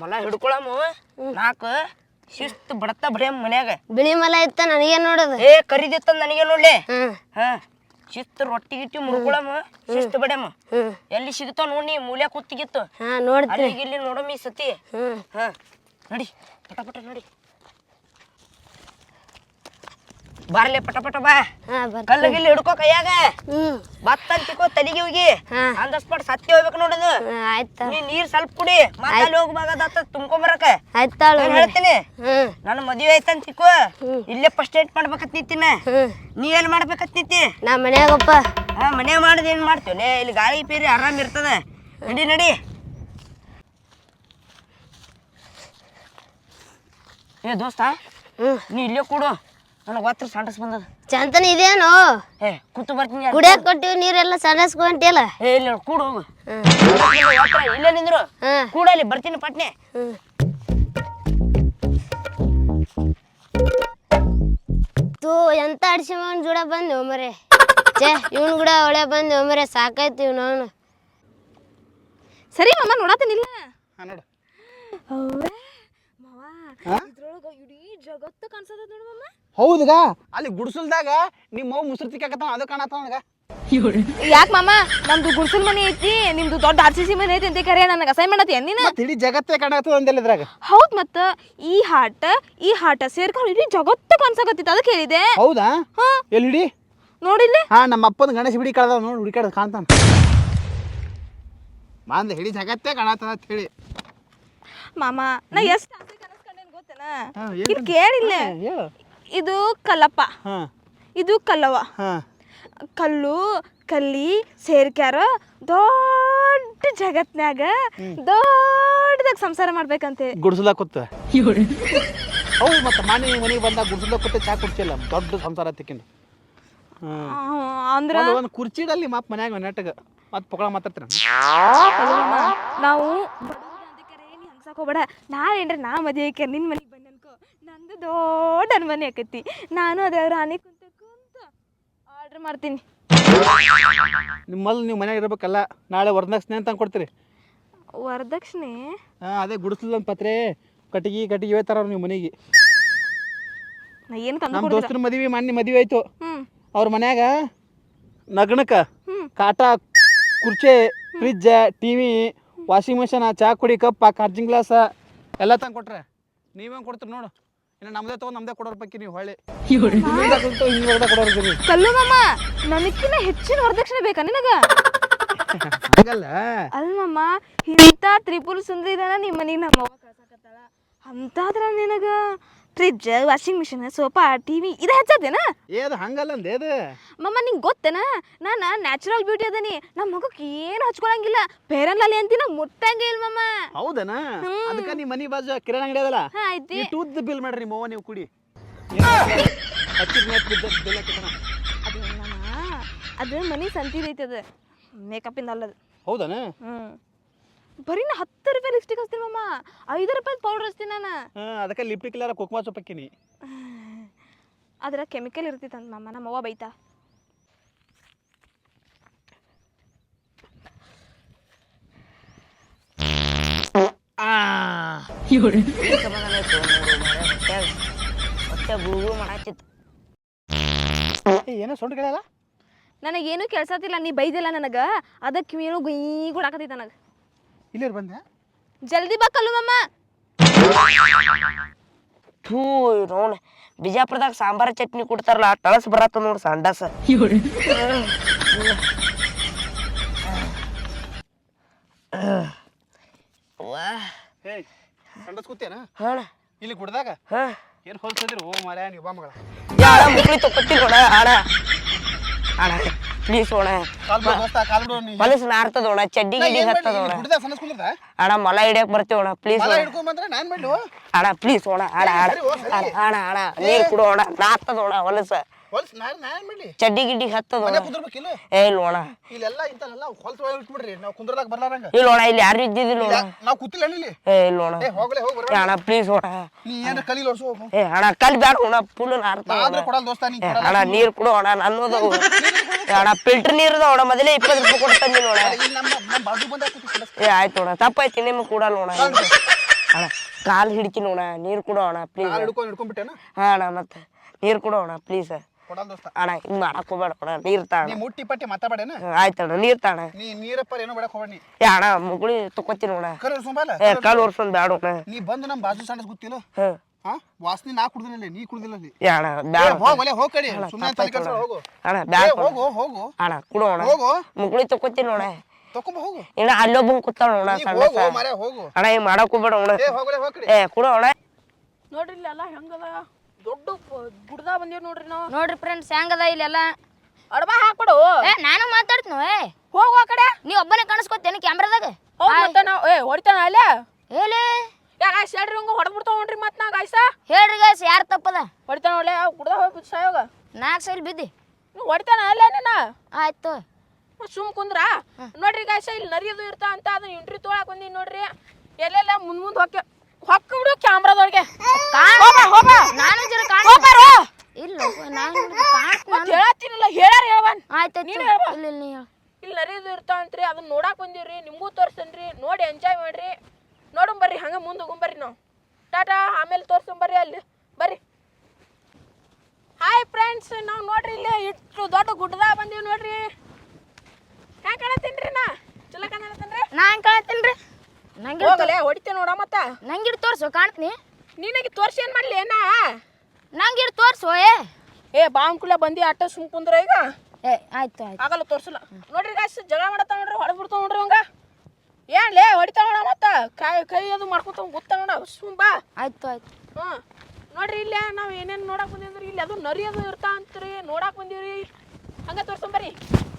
ಮೊಲ ಹಿಡ್ಕೊಳಮು. ನಾಲ್ಕು ಶಿಸ್ತು ಬಡತ್ತ ಬಡಿಯಮ್ ಮನ್ಯಾಗ. ಬಿಳಿ ಮಲ ಇತ್ತ ನನಗೆ ನೋಡೋದು? ಏ ಕರಿದಿತ್ತ ನನಗೆ ನೋಡ್ಲಿ? ಹ ಶಿಸ್ತು ರೊಟ್ಟಿ ಗಿಟ್ಟಿ ಮುಡ್ಕೊಳಮ ಶಿಸ್ತು ಬಡ್ಯಮ್ಮ ಎಲ್ಲಿ ಸಿಗ್ತಾವ ನೋಡಿ ಮೂಲ್ಯ ಕುತ್ತಿಗಿತ್ತು. ಹಾ ನೋಡ್ತೀನಿ. ಇಲ್ಲಿ ನೋಡಮ್ಮಿ ಈ ಸತಿ. ಹಾ ನಡಿ ಪಟ ಪಟ ನಡಿ. ಬಾರ್ಲೆ ಪಟ ಪಟ ಬಾ. ಕಲ್ಲು ಗಿಲ್ಲು ಹಿಡ್ಕೋ ಕೈಯಾಗ. ಬತ್ತ ಅಂತಿಕೋ ತಲೆಗೆ ಹೋಗಿ. ಹಾ. ಅಂದ ಸ್ಪಾಟ್ ಸತ್ಯ ಹೋಗ್ಬೇಕು ನೋಡೋದು ನೀ ನೀರ್ ಸ್ವಲ್ಪ ಕುಡಿ. ಮತ್ತೆ ಅಲ್ಲಿ ಹೋಗ್ಬೇಕಾಗತ್ತ ತುಂಬ್ಕೊಂಬರಕ ಹೇಳ್ತೀನಿ. ನನ್ನ ಮದುವೆ ಆಯ್ತಂತ ತಿಕ್ಕೋ. ಇಲ್ಲೇ ಫಸ್ಟ್ ಏಟ್ ಮಾಡ್ಬೇಕತ್ ನಿಂತಿನ ನೀ ಏನ್ ಮಾಡ್ಬೇಕತ್ ನಿಂತಿ ನಾ ಮನ್ಯಾಗಪ್ಪ. ಹಾ ಮನೆ ಮಾಡಿದ ಏನ್ ಮಾಡ್ತೀವಿ? ಇಲ್ಲಿ ಗಾಳಿ ಪೀರಿ ಆರಾಮ್ ಇರ್ತದ. ನಡಿ ನಡಿ. ಏ ದೋಸ್ತ ಹ್ಮ್. ನೀ ಇಲ್ಲೇ ಕೂಡು. ನನಗೆ ಒತ್ತರ ಸಂಡಸ್ ಬಂದದ. ಚಂತನ ಇದೇನು? ಏ ಕೂತು ಬರ್ತೀನಿ ಯಾರ್- ಕುಡಿಯಕ್ ಕೊಟ್ಟಿವಿ ನೀರೆಲ್ಲ ಸಡಸ್ಕೊಂಟಿಲ್ಲ ಏ ಇಲ್ಲ ಕೂಡು ಹೋಗು. ಇಲ್ಲ, ಒತ್ತರ ಇಲ್ಲೇ ನಿಂದ್ರು. ಹ್ಮ್. ಕೂಡಲ್ಲಿ ಬರ್ತೀನಿ ಪಟ್ನೆ. ತೂ ಎಂತ ಅಡ್ಸಿಮನ್ ಜೋಡ ಬಂದು ಮರೆ? ಛೇ ಇವನ್ ಕೂಡ ಒಳ್ಳೆ ಬಂದು ಮರೆ ಸಾಕಾಯ್ತು ಇವ್ನು ಅವನು. ಸರಿ ಮಮ್ಮ ನೋಡತ್ತೇನಿಲ್ಲ ಹಾಂ ನೋಡು. ಇದ್ರೊಳಗ ಇಡೀ ಜಗತ್ತು ಕಾಣಿಸದ ನೋಡು ಮಮ್ಮ ಹೌದಗ? ಅಲ್ಲಿ ಗುಡ್ಸಲ್ದಾಗ ನಿಮ್ಮ ಮಗು ಮುಸ್ರು ಅದು ಕಾಣತ್ತ ನನಗ. ಯಾಕ ಮಾಮ? ನಮ್ದು ಗುಡ್ಸಲ್ ಮನೆ ಐತಿ ನಿಮ್ದು ದೊಡ್ಡ ಆರ್ ಸಿ ಸಿ ಮನೆ ಐತಿ ಅಂತ ಕರೆ ನನಗೆ ಅಸೈನ್ಮೆಂಟ್ ಮಾಡತ್ತೆ ನೀನು? ಇಡೀ ಜಗತ್ತೇ ಕಾಣತ್ತದ ಅಂದೆಲ್ಲ ಇದ್ರಾಗ. ಹೌದ್ ಮತ್ತ ಈ ಹಾಟ ಈ ಹಾಟ ಸೇರ್ಕೊಂಡು ಇಡೀ ಜಗತ್ತು ಕಾಣಿಸಕತ್ತಿತ್ತು ಅದಕ್ಕೆ ಹೇಳಿದೆ ಹೌದಾ? ಹಾ. ಎಲ್ಲಿ ಹಿಡಿ ನೋಡಿಲ್ಲ? ಹಾ ನಮ್ಮ ಅಪ್ಪನ ಗಣೇಶ ಬಿಡಿ ಕಳ್ದ ನೋಡಿ ಹುಡುಕಾಡ ಕಾಣ್ತಾನ. ಮಾಂದ ಹಿಡಿ ಜಗತ್ತೇ ಕಾಣತ್ತದ ಅಂತ ಹೇಳಿ. ಮಾಮ ನಾ ಎಷ್ಟು ಹಾ, ಕೇಳಿಲ್ಲ. ಇದು ಕಲ್ಲಪ್ಪ. ಹಾ. ಇದು ಕಲ್ಲವ ಹಾ. ಕಲ್ಲು ಕಲ್ಲಿ ಸೇರ್ಕ್ಯಾರ ದೊಡ್ಡ ಜಗತ್ನ್ಯಾಗ ದೊಡ್ಡದಾಗ ಸಂಸಾರ ಮಾಡ್ಬೇಕಂತೆ. ಗುಡಿಸ್ಲಾಕುತ್ತ ಅವು ಹೌದು ಮತ್ತೆ ಮನೆ ಮನೆಗೆ ಬಂದಾಗ ಗುಡ್ಸಲ್ದಾಗ ಕೂತ ಚಾ ಕುಡ್ಸಿಲ್ಲ. ದೊಡ್ಡ ಸಂಸಾರ ತಿಕ್ಕಿಂದು ಅಂದ್ರ ಒಂದು ಒಂದು ಕುರ್ಚಿಡಲ್ಲಿ ಮಾಪ್ ಮನ್ಯಾಗ ನೆಟ್ಟಗ. ಮತ್ತೆ ಪೊಗಳ ಮಾತಾಡ್ತೀರ ನಾವು ಹೋಗ್ಬೇಡ. ನಾ ಏನ್ರ ನಾ ಮದುವೆ ನಿನ್ನ ನಿನ್ ಮನೆಗೆ ನಂದು ದೊಡ್ಡ ಮನೆ ಆಕೈತಿ ನಾನು ಅದ್ರ ರಾಣಿ ಕುಂತ ಕುಂತ ಆರ್ಡರ್ ಮಾಡ್ತೀನಿ. ನಿಮ್ಮಲ್ಲಿ ನೀವು ಮನ್ಯಾಗ ಇರಬೇಕಲ್ಲ ನಾಳೆ ವರದಕ್ಷಿಣೆ ಅಂತ ಕೊಡ್ತೀರಿ. ವರದಕ್ಷಿಣೆ? ಹಾಂ ಅದೇ ಗುಡಿಸ್ಲದ ಪತ್ರೆ ಕಟ್ಟಿಗೆ ಕಟ್ಟಿಗೆ ಇವೇ ಅವ್ರು ನೀವು ಮನೆಗೆ. ನಾ ಏನು ತಂದು ನಮ್ಮ ಕೊಡ್ತೀರ ದೋಸ್ತರ ಮದುವೆ ಮೊನ್ನೆ ಮದುವೆ ಆಯ್ತು. ಅವ್ರ ಮನ್ಯಾಗ ನಗ್ನಕ. ಕಾಟ ಕುರ್ಚಿ ಫ್ರಿಜ್ಜ ಟಿವಿ ವಾಷಿಂಗ್ ಮಿಷನ್ ಚಾ ಕುಡಿ ಕಪ್ಪ ಚಾರ್ಜಿಂಗ್ ಗ್ಲಾಸ ಎಲ್ಲ ತಂದು ಕೊಟ್ರೆ. ನೀವೇನು ಕೊಡ್ತೀರಿ ನೋಡು. ಇನ್ನು ನಮ್ಮದೇ ತೊಗೊಂಡು ನಮ್ಮದೇ ಕೊಡೋರ್ ಪಕ್ಕಿ ನೀವು ಹೊಳ್ಳಿ ಹಿಂಗೆ ಕೊಡೋರು ನೀವು ಕಲ್ಲು ಮಾಮ ನನಕ್ಕಿಂತ ಹೆಚ್ಚಿನ ವರದಕ್ಷಿಣೆ ಬೇಕಾ ನಿನಗ? ಹಂಗಲ್ಲ. ಅಲ್ಲಮ್ಮ ಇಂಥ ತ್ರಿಪುರ ಸುಂದರಿನ ನಿಮ್ಮ ಮನೆಗೆ ನಮ್ಮ ಅವ್ವ ಕಳ್ಸಾಕತ್ತಾಳ. ಅಂತಾದ್ರ ನಿನಗ? Fridge washing machine sofa TV ಇದು ಏ ಅದು ಹಂಗಲ್ಲ ಅಂದೆ. ಅದು ಮಮ್ಮ ನಿಂಗೆ ಗೊತ್ತೇನ? ನಾನು ನ್ಯಾಚುರಲ್ ಬ್ಯೂಟಿ ಅದನಿ. ನಮ್ಮ ಮಗಕ್ಕೆ ಏನು ಹಚ್ಕೊಳಂಗಿಲ್ಲ. ಪೇರನ್ ಲಾಲಿ ಅಂತಿನ ಮುಟ್ಟಂಗೆ ಇಲ್ಲ ಮಮ್ಮ. ಹೌದನಾ? ಅದಕ್ಕೆ ನಿಮ್ಮ ಮನಿ ಬಾಜು ಕಿರಾಣಿ ಅಂಗಡಿ ಅದಲ್ಲ? ಹಾ ಐತಿ. ಈ ಟೂತ್ ಬಿಲ್ ಮಾಡ್ರಿ ನಿಮ್ಮ ಅವ್ವ ನೀವು ಕುಡಿ. ಹಚ್ಚಿದ ಬಿಲ್ ಅದು ಅದು ಮಮ್ಮ ಅದು ಮನೆ ಸಂತಿ ಐತಿ ಅದು ಇಂದ ಅಲ್ಲದು. ಹೌದನ? ಹ್ಞೂ ಬರೀ ನಾ ಹತ್ತು ರೂಪಾಯಿ ಲಿಪ್ಸ್ಟಿಕ್ ಹಚ್ತೀನಿ ಮಮ್ಮ ಐದು ರೂಪಾಯಿ ಪೌಡರ್ ಹಚ್ತೀನಿ ನಾನು. ಹಾ ಅದಕ್ಕೆ ಲಿಪ್ಟಿಕ್ ಇಲ್ಲಾರ ಕುಕ್ಮ ಸೊಪ್ಪಕ್ಕಿನಿ ಅದರ ಕೆಮಿಕಲ್ ಇರ್ತೈತೆ ಅಂತ ಮಮ್ಮ ನಮ್ಮ ಅವ್ವ ಬೈತಾ. ಹೊಟ್ಟೆ ಏನೋ ಸೊಂಟ ಏನು ನನಗೇನು ಕೆಲ್ಸತಿಲ್ಲ ನೀ ಬೈದಿಲ್ಲ ನನಗೆ. ಅದಕ್ಕೆ ಏನು ಗುಯ್ ಗುಡಾಕತೈತೆ ನನಗೆ. ಇಲ್ಲೇ ಬಂದೆ. ಜಲ್ದಿ ಬಾ ಕಲ್ಲು ಮಮ್ಮ ಥೂ ನೋಡ್ ಬಿಜಾಪುರದಾಗ ಸಾಂಬಾರ ಚಟ್ನಿ ಕೊಡ್ತಾರಲ್ಲ ತಳಸ್ ಬರತ್ತ ನೋಡು ಸಂಡಾಸ. ವಾ ಹೇ ಸಂಡಸ್ ಕೂತೇನ ಹಣ ಇಲ್ಲಿ ಗುಡ್ದಾಗ? ಹಾ. ಏನು ಹೊಲ್ಸದಿರು ಓ ಮಾರ್ಯ ನೀವು ಬಾ ಮಗಳ. ಯಾರ ಮುಕ್ಳಿ ನೋಡ ಅಣ ಅಣ ಪ್ಲೀಸ್ ಓಣ ಕಾಲ್ ಬಿಡು ದೋಸ್ತ ಕಾಲ್ ಬಿಡು ನೀ ಹೊಲಸು ನಾರ್ತದ ಓಣ ಚಡ್ಡಿ ಗಿಡ್ಡಿ ಹತ್ತದ ಓಣ ಗುಡ್ದಾಗ ಸಂಡಸ್ ಕುಂದ್ರದ ಅಣ್ಣ ಮೊಲ ಹಿಡಿಯಕ್ ಬರ್ತೀವಿ ಅಣ್ಣ ಪ್ಲೀಸ್ ಮಲ ಹಿಡ್ಕೊಂಡ್ ಬಂದ್ರೆ ನಾನ್ ಮಾಡ್ಲಿ ಅಣ್ಣ ಪ್ಲೀಸ್ ಓಣ ಅಣ್ಣ ಅಣ್ಣ ಅಣ್ಣ ಅಣ್ಣ ಅಣ್ಣ ನೀರ್ ಕುಡು ಅಣ್ಣ ನಾರ್ತದ ಓಣ ಹೊಲಸ ಹೊಲ್ಸ್ ನಾನ್ ನಾನ್ ಮಾಡ್ಲಿ? ಚಡ್ಡಿ ಗಿಡ್ಡಿ ಹತ್ತದ. ಮನೆ ಓಣ ಕುಂದ್ರಬೇಕಿಲ್ಲ ಏ ಇಲ್ಲ ಓಣ ಇಲ್ಲೆಲ್ಲ ಇಂಥಲ್ಲೆಲ್ಲ ಹೊಲ್ಸ್ ಒಳಗೆ ಇಟ್ಬಿಡ್ರಿ. ನಾವು ಬರ್ಲಾರಂಗ ಇಲ್ಲ ಯಾರು ಇದ್ದಿದ್ದಿಲ್ಲ ನಾವು ಕೂತಿಲ್ಲ ಇಲ್ಲಿ? ಏ ಇಲ್ಲ ಏ ಹೋಗಲೇ ಹೋಗ್ ಅಣ್ಣ ಪ್ಲೀಸ್ ಹೋಣ ನೀ ಹೋಗು. ಏ ಅಣ್ಣ ಕಲ್ ಓಣ ಫುಲ್ ನಾರ್ತದ ಆದ್ರೆ ಓಣ. ಕೊಡಲ್ಲ ದೋಸ್ತ ನೀ ಅಣ್ಣ ನೀರು ಕೊಡು ಅಣ್ಣ ನನ್ನದು ಅಣ್ಣ ಫಿಲ್ಟರ್ ನೀರ್ ಅಣ್ಣ ಮೊದಲೇ ಇಪ್ಪತ್ತು ರೂಪಾಯಿ ಕೊಟ್ಟು ತಂದಿ ನೋಡ ಇಲ್ಲಿ ನಮ್ಮ ನಮ್ಮ ಬಾಜು ಬಂದ ಏ ಆಯ್ತು ಅಣ್ಣ ತಪ್ಪಾಯ್ತು ನಿಮ್ಗೆ ಕೂಡ ನೋಡ ಅಣ್ಣ ಕಾಲು ಹಿಡ್ಕಿ ನೋಡ ನೀರು ಕೊಡು ಅಣ್ಣ ಪ್ಲೀಸ್ ಹಿಡ್ಕೊಂಡು ಹಿಡ್ಕೊಂಡ್ಬಿಟ್ಟೇನ? ಹಾಂ ಅಣ್ಣ ಮತ್ತೆ. ನೀರು ಕೊಡು ಅಣ್ಣ ಪ್ಲೀಸ್ ಕೊಡಲ್ ದೋಸ್ತ. ಅಣ್ಣ ಹಿಂಗೆ ಮಾಡಕ್ ಹೋಗ್ಬೇಡ ಅಣ್ಣ ನೀರು ತಾ ನೀ ಅಣ್ಣ ಮುಟ್ಟಿ ಪಟ್ಟಿ ಮಾತಾಡೇನ ಹ್ಮ್, ಆಯ್ತಣ್ಣ ನೀರು ತಾಣ. ನೀ ನೀರಪ್ಪ ಏನೋ ಬೇಡಕ್ ಹೋಗ್ಬೇಡ ನೀ. ಏ ಅಣ್ಣ ಮುಗುಳಿ ತಗೋತೀನಿ ಅಣ್ಣ ಕರೆ ಸುಂಬಾಲ ಏ ಕಾಲು ಒರ್ಸೊಂದು ಬೇಡ ಅಣ್ಣ. ನೀ ಬಂದು ನಮ್ಮ ಬಾಜು ಸಣ್ಣ ಗೊತ್ತಿಲ್ಲ ಹ್ಮ್. ಹಾ ವಾಸನೆ ನಾ ಕುಡ್ದಿಲ್ಲ ನೀ ಕುಡ್ದಿಲ್ಲ ಅಲ್ಲಿ. ಏ ಅಣ್ಣ ಬ್ಯಾಡ ಹೋಗ್ ಒಲೆ ಹೋಗ್ ಕಡಿ. ಅಣ್ಣ, ಸುಮ್ಮನೆ ತಪ್ಪಾಯ್ತು ತಲೆ ಕೆಡ್ಸ್ಕೊಳ, ಹೋಗು. ಅಣ್ಣ ಏ, ಬ್ಯಾಡ ಹೋಗು ಹೋಗು. ಅಣ್ಣ ಕೊಡು ಅಣ್ಣ. ಹೋಗು. ಮುಗುಳಿ ತಗೋತೀನಿ ಅಣ್ಣ ತಕೊಂಬ ಹೋಗು. ಇನ್ನ ಅಲ್ಲೊಬ್ಬನ್ ಕೂತಾಳ ಅಣ್ಣ ನೀ ಸಣ್ಣ ಹೋಗು ಸ. ಮರೆ ಹೋಗು. ಅಣ್ಣ ಹಿಂಗ್ ಮಾಡಕ್ ಹೋಗ್ಬೇಡ ಅಣ್ಣ. ಏ ಹೋಗಲೆ ಹೋಗ್ ಕಡಿ. ಏ ಕೊಡು ಅಣ್ಣ. ನೋಡ್ರಿ ಇಲ್ಲೆಲ್ಲ ಹೆಂಗದ? ದೊಡ್ಡ ಗುಡ್ದ ಬಂದೀವಿ ನೋಡ್ರಿ ನಾವು. ನೋಡ್ರಿ ಫ್ರೆಂಡ್ಸ್ ಹೆಂಗದ ಇಲ್ಲೆಲ್ಲ? ಅಡಬಾ ಹಾಕ್ಬಿಡು ಏ ನಾನು ಮಾತಾಡ್ತೀನಿ? ಏ ಹೋಗು ಆ ಕಡೆ. ನೀ ಒಬ್ಬನೇ ಕಾಣಿಸ್ಕೊತೇನೆ ಕ್ಯಾಮ್ರಾದಾಗ? ಹೋಗ್ ಮತ್ತೆ ನಾವು ಏ ಹೊಡಿತಾನ ಅಲ್ಲೇ? ಹೇಳಿ. ಯಾ ಗಾಯ್ಸ್ ಹೇಳ್ರಿ ಹಂಗ ಹೊಡೆದ್ ಬಿಡ್ತಾವ ನೋಡ್ರಿ ಮತ್ತೆ ನಾ ಗಾಯ್ಸ. ಹೇಳ್ರಿ ಗಾಯ್ಸ್ ಯಾರು ತಪ್ಪದ? ಹೊಡಿತಾನ ಒಳ್ಳೆ ಗುಡ್ದ ಹೋಗಿ ಸಾಯೋಗ. ನಾಲ್ಕು ಸೈಲ್ ಬಿದ್ದಿ. ನೀವು ಹೊಡಿತಾನ ಅಲ್ಲೇ ನೀನ ಆಯ್ತು. ಸುಮ್ ಕುಂದ್ರ. ನೋಡ್ರಿ ಗಾಯ್ಸ ಇಲ್ಲಿ ನರಿಯದು ಇರ್ತಾ ಅಂತ ಅದನ್ನ ಇಂಟ್ರಿ ತೊಗೊಳಕ್ ಬಂದೀನಿ ನೋಡ್ರಿ. ಎಲ್ಲೆಲ್ಲ ಮುಂದ್ ಮುಂದ್ ಹೊಕ್ಕೆ ಹೊಕ್ಕ ಬಿಡು ಕ್ಯಾಮ್ರಾದೊಳಗೆ. ನಾನು ಜರ ಕಾಣ ಇಲ್ಲ. ನಾನು ಹೇಳತ್ತೀನಿಲ್ಲ ಹೇಳಾರ ಹೇಳ್ಬನ್ ಆಯ್ತು ನೀನು ಹೇಳ್ಬಾ. ಇಲ್ಲ ನೀ ಹೇಳು. ಇಲ್ಲಿ ನರಿಯದು ಇರ್ತಾ ಅಂತ್ರಿ ಅದನ್ನ ನೋಡಾಕ್ ಬಂದೀವ್ರಿ ನಿಮ್ಗೂ ತೋರ್ಸನ್ರಿ ನೋಡಿ ಎಂಜಾಯ್ ಮಾಡ್ರಿ. ನೋಡೋಣ ಬರ್ರಿ ಹಂಗ ಮುಂದೆ ಹೋಗ್ಬರ್ರಿ ನಾವು. ಟಾಟಾ ಆಮೇಲೆ ತೋರ್ಸಂ ಬರ್ರಿ ಅಲ್ಲಿ. ಬರ್ರಿ. ಹಾಯ್ ಫ್ರೆಂಡ್ಸ್ ನಾವು ನೋಡ್ರಿ ಇಲ್ಲಿ ಇಷ್ಟು ದೊಡ್ಡ ಗುಡ್ಡದಾಗ ಬಂದೀವಿ ನೋಡ್ರಿ. ಹ್ಯಾಂಗ ಕಾಣತ್ತೀನ್ರಿ ನಾ? ಚಲೋ ಕಾಣತ್ತೇನ್ರಿ? ನಾ ಹೆಂಗ್ ಕಾಣತ್ತೀನಿ ನಂಗೆ ಹೋಗಲೇ ಹೊಡಿತೇನೆ ನೋಡ ಮತ್ತ ನಂಗಿಡ್ ತೋರ್ಸು ಕಾಣ್ತೀನಿ. ನಿನಗೆ ತೋರ್ಸಿ ಏನ್ ಮಾಡ್ಲಿ ಏನ ನಂಗಿಡ್ ತೋರ್ಸು ಏ. ಏ ಬಾಂಕುಲೆ ಬಂದಿ ಆಟೋ ಸುಮ್ ಕುಂದ್ರ ಈಗ? ಏ ಆಯ್ತು ಆಯ್ತು. ಆಗಲ್ಲ ತೋರ್ಸಲ್ಲ. ನೋಡ್ರಿ ಗಾಯ್ಸ್ ಜಗಳ ಮಾಡತ್ತ ನೋಡ್ರಿ ಹೊಡೆದ್ ಬಿಡ್ತಾವ ನೋಡ್ರಿ ಅವಂಗ ಏನ್ಲೇ ಹೊಡಿತಾವ ನೋಡ ಮತ್ತ ಕೈ ಕೈ ಅದು ಮಾಡ್ಕೊತ ಗೊತ್ತ ನೋಡ ಸುಮ್ ಬಾ. ಆಯ್ತು ಆಯ್ತು. ಹ್ಞೂ ನೋಡ್ರಿ ಇಲ್ಲ ನಾವು ಏನೇನು ನೋಡಕ್ ಬಂದಿದ್ರಿ ಇಲ್ಲಿ ಅದು ನರಿ ಅದು ಇರ್ತಾ ಅಂತ್ರಿ ನೋಡಕ್ ಬಂದಿವ್ರಿ. ಹಂಗ ತೋರ್ಸಂಬರಿ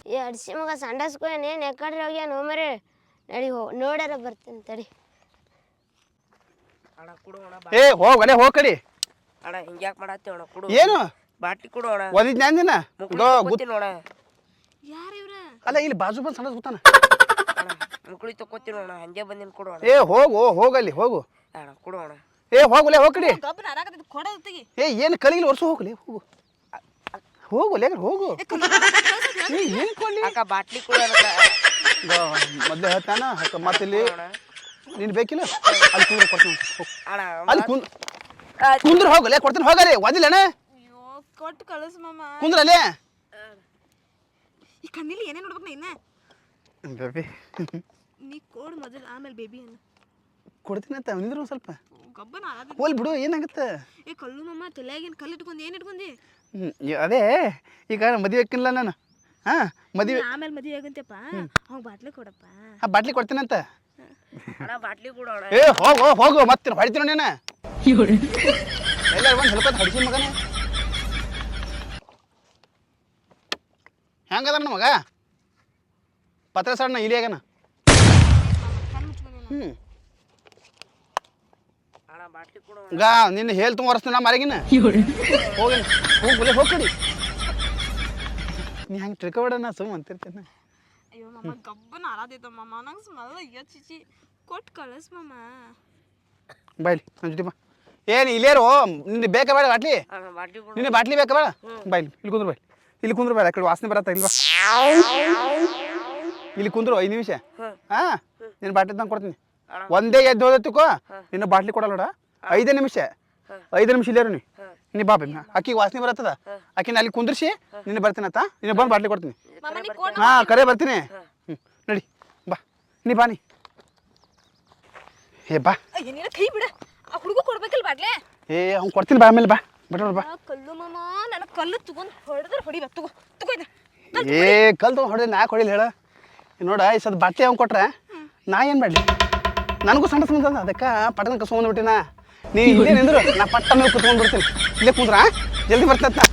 ಈ ಅಡ್ಸಿ ಮಗ ಸಂಡಸ್ಕೋ ಏನ್ ಯಾಕಡ್ರಿ ಹೋಗ್ಯಾನ ಮರೆ ನಡಿ ಹೋ ನೋಡ್ಯಾರ ಬರ್ತೀನಿ ತಡಿ. ಅಣ್ಣ ಕೊಡು ಅಣ್ಣ ಬಾ ಏ ಹೋಗ್ ಒಲೆ ಹೋಗ್ ಕಡಿ. ಅಣ್ಣ ಹಿಂಗ್ಯಾಕ್ ಮಾಡತ್ತೀವಿ ಅಣ್ಣ ಕೊಡು. ಏನು? ಬಾಟ್ಲಿ ಕೊಡು ಅಣ್ಣ. ಒದಿದ್ ನ್ಯಾಂದಿನ ಗುತ್ ಯಾರು ಇವ್ರ? ಅಲ್ಲ ಇಲ್ಲಿ ಬಾಜು ಬಂದು ಸಣ್ಣ ಗೊತ್ತಾನ ಅಣ್ಣ ಮುಗುಳಿ ನೋಡ ಅಣ್ಣ ಹಂಗೆ ಬಂದಿನ ಕೊಡು ಅಣ್ಣ. ಏ ಹೋಗು ಹೋಗಲ್ಲಿ ಹೋಗು. ಅಣ್ಣ ಕೊಡು ಅಣ್ಣ. ಏ ಹೋಗುಲೆ ಹೋಗ್ ಕಡಿ. ಗಬ್ಬನ ಅರಾಕತ್ತಿದ್ ಕೊಡೋದು ತೆಗಿ ಏ ಏನು ಕಲಿಗಿಲ್ಲ ವರ್ಷ ಹೋಗಲಿ ಹೋಗು. ಹೋಗು ಹೋಗು. ಏ ಏನು ಕೊಡ್ಲಿ ಅಕ್ಕ ಬಾಟ್ಲಿ ಕೊಡ ಅಣ್ಣ. ಮೊದಲೇ ಹೇಳ್ತಾನ ಮತ್ತೆ ಮತ್ತಿಲ್ಲಿ ಅಣ್ಣ ನೀನು ಬೇಕಿಲ್ಲ? ಅಲ್ಲಿ ಕುಂದ್ರ ಕೊಡ್ತೀನಿ. ಅಣ್ಣ ಅಲ್ಲಿ ಕುಂದ್ ಕುಂದ್ರ ಹೋಗಲೇ ಕೊಡ್ತೀನಿ ಹೋಗಲಿ ಒದಿಲ್ಲ ಅಯ್ಯೋ ಕೊಟ್ಟು ಕಳಿಸ್ ಮಾಮ. ಕುಂದ್ರಲ್ಲೇ ಈ ಕಣ್ಣಿಲಿ ಏನೇ ನೋಡ್ಬೇಕು ನಾ ಇನ್ನ ಬೇಬಿ. ನೀ ಕೊಡು ಮೊದಲು ಆಮೇಲೆ ಬೇಬಿ ಅನ್ನ. ಕೊಡ್ತೀನಿ ಅಂತ ನಿಂದ್ರು ಸ್ವಲ್ಪ. ಗಬ್ಬನ ಹೋಲ್ ಬಿಡು ಏನಾಗುತ್ತೆ? ಏ ಕಲ್ಲು ಮಾಮ ತಲೆಯಾಗಿನ ಕಲ್ಲು ಇಟ್ಕೊಂಡು ಏನು ಇಟ್ಕೊಂಡಿ? ಹ್ಮ್, ಅದೇ ಈಗ ಮದುವೆ ಹಾಕಿಲ್ಲ ನಾನು. ಹಾಂ ಮದುವೆ ಆಮೇಲೆ ಮದುವೆ ಆಗಂತೆಪ್ಪ ಅವ್ ಬಾಟ್ಲಿ ಕೊಡಪ್ಪ. ಆ ಬಾಟ್ಲಿ ಕೊಡ್ತೀನಂತ. ಬಾಟ್ಲಿ ಕೊಡೋಣ ಏ ಹೋಗು ಹೋಗು ಮತ್ತೆ ಹೊಡಿತೀನಿ ನೀನು ಎಲ್ಲರೂ ಒಂದು ಹೇಳ್ಕೊತ ಹೊಡಿಸಿ ಮಗನ. ಹೆಂಗದ ನನ್ನ ಮಗ? ಪತ್ರ ಸಣ್ಣ ಇಲ್ಲಿ ಆಗ್ಯಾನ. ಹ್ಞೂ ಗಾ ನಿನ್ನ ಹೇಳ್ತು ವರ್ಷ ನಾ ಮರಗಿನ ಹೋಗಿ ಹೋಗಿ ಹೋಗ್ಕೊಡಿ ನೀ ಹಂಗೆ ತಿಳ್ಕೊಬೇಡ ನಾ ಸುಮ್ಮ ಅಂತಿರ್ತೇನೆ. ಅಯ್ಯೋ ಮಮ್ಮ ಗಬ್ಬನ ಅರಾದೈತ ಮಮ್ಮ ನಂಗೆ ಸ್ಮೆಲ್ ಅಯ್ಯೋ ಚಿಚಿ. ಕೊಟ್ಟು ಕಳಿಸ್ ಮಮ್ಮ ಬೈಲಿ ನನ್ನ ಜೊತೆ ಬಾ ಏನು ಇಲ್ಲೇರು? ನಿನ್ನ ಬೇಕಾ ಬೇಡ ಬಾಟ್ಲಿ? ನಿನ್ನ ಬಾಟ್ಲಿ ಬೇಕಾ ಬೇಡ? ಬೈಲಿ ಇಲ್ಲಿ ಕುಂದ್ರು ಬೈಲಿ. ಇಲ್ಲಿ ಕುಂದ್ರು ಬೇಡ ಆ ಕಡೆ ವಾಸನೆ ಬರತ್ತ ಇಲ್ವಾ? ಇಲ್ಲಿ ಕುಂದ್ರು ಐದು ನಿಮಿಷ. ಹಾಂ. ನಿನ್ನ ಬಾಟ್ಲಿ ತಂದು ಕೊಡ್ತೀನಿ. ಒಂದೇ ಎದ್ದು ಹೋದತ್ತಕ್ಕೋ ನಿನ್ನ ಬಾಟ್ಲಿ ಕೊಡಲ್ಲ ಐದೇ ನಿಮಿಷ. ಐದು ನಿಮಿಷ ಇಲ್ಲೇರು ನೀ? ನೀ ಬಾಬಿ ಅಕ್ಕಿ ಅಕ್ಕಿಗೆ ವಾಸನೆ ಬರತ್ತದ? ಆಕಿನ ಅಲ್ಲಿ ಕುಂದ್ರಿಸಿ ನಿನ್ನ ಬರ್ತೀನತ್ತ ನಿನ್ನ ಬಂದು ಬಾಟ್ಲಿ ಕೊಡ್ತೀನಿ. ಹಾ ಕರೆ ಬರ್ತೀನಿ. ಹ್ಞೂ ನಡಿ ಬಾ. ನೀ ಬಾ ನೀ. ಏ ಬಾ. ನೀನು ಕೈ ಬಿಡ. ಆ ಹುಡುಗ ಕೊಡ್ಬೇಕಲ್ಲ ಬಾಟ್ಲೆ ಏ ಅವ್ನು ಕೊಡ್ತೀನಿ ಬಾ ಆಮೇಲೆ ಬಾ. ಬಿಡೋರು ಬಾ. ಕಲ್ಲು ಮಾಮ ನನ್ನ ಕಲ್ಲು ತಗೊಂಡ್ ಹೊಡೆದ್ರೆ ಹೊಡಿಬೇಕು. ತಗೋ ತಗೋ ಏ ಕಲ್ಲು ತೊಗೊಂಡು ಹೊಡೆದು ನಾ ಹೊಡಿಲಿ ಹೇಳ. ನೋಡ ಈ ಸದ್ ಬಾಟ್ಲಿ ಅವ್ನು ಕೊಟ್ರೆ ನಾ ಏನು ಮಾಡಲಿ? ನನಗೂ ಸಣ್ಣ ಸಂಬಂಧ ಅದಕ್ಕೆ ಪಟನ ಕಸ್ಕೊಂಡ್ಬಿಟ್ಟಿನ ನೀ ಇಲ್ಲೇ ನಿಂದ್ರು? ನಾ ಪಟ್ಟ ಮೇಲೆ ಕುತ್ಕೊಂಡು ಬಿಡ್ತೀನಿ. ಇಲ್ಲೇ ಕುಂದ್ರ? ಜಲ್ದಿ ಬರ್ತೈತೆ. ನಾ